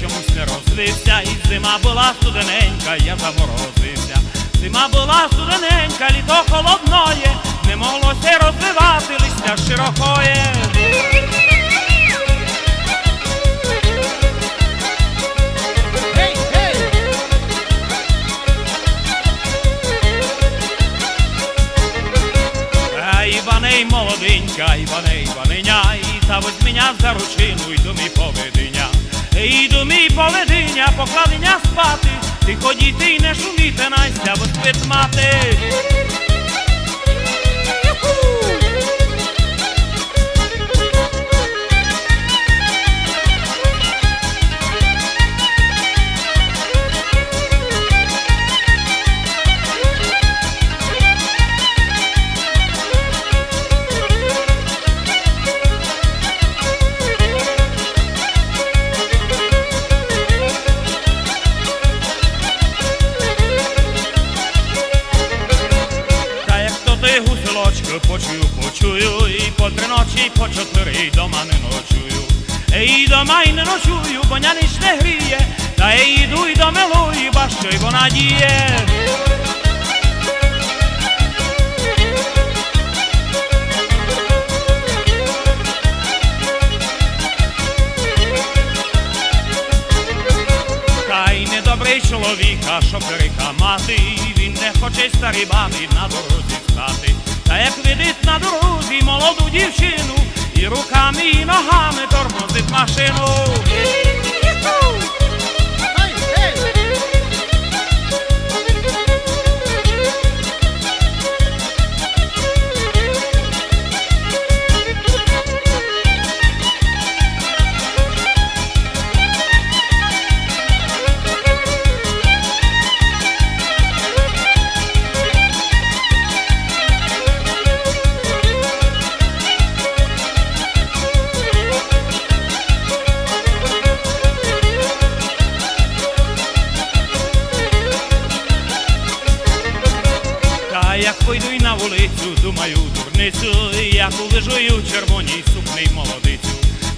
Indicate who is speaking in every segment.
Speaker 1: чомусь не розвився, і зима була студененька, я заморозився. Зима була студененька, літо холодноє, не моглося розвивати листя широкоє. Іваней молоденька, Іваней, Іваненя, і та возь мене за ручину, і до мій поведення. І до мій поведіння, покладення спати, тихо й не шуміте, Настя, бо спить мати. Ти почую, почую, і по три ночі, і по чотири і дома не ночую. І дома й не ночую, бо ня ніч не гріє, та я йду й до милої, ба що вона діє. Та й недобрий чоловік, а що перека мати, він не хоче старі бабі на дорозі стати. Та як видить на дорозі молоду дівчину, і руками, і ногами тормозить машину. Як пойду й на вулицю, думаю дурницю, як увижую червоній сукний молодицю.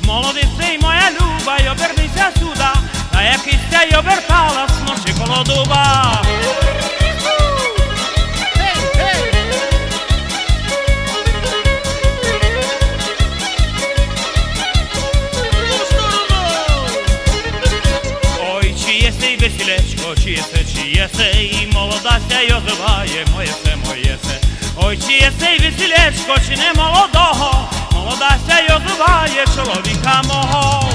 Speaker 1: Молодице й моя люба, й обернися сюда, та як істя й обертала з ночі
Speaker 2: сторону!
Speaker 1: Ой, чи єсей весілечко, чи єсе, чи єсе, і молодася й озиває, моє се, моє се. Ой, чи єсей весілечко, чи не молодого, молодася й озиває чоловіка мого.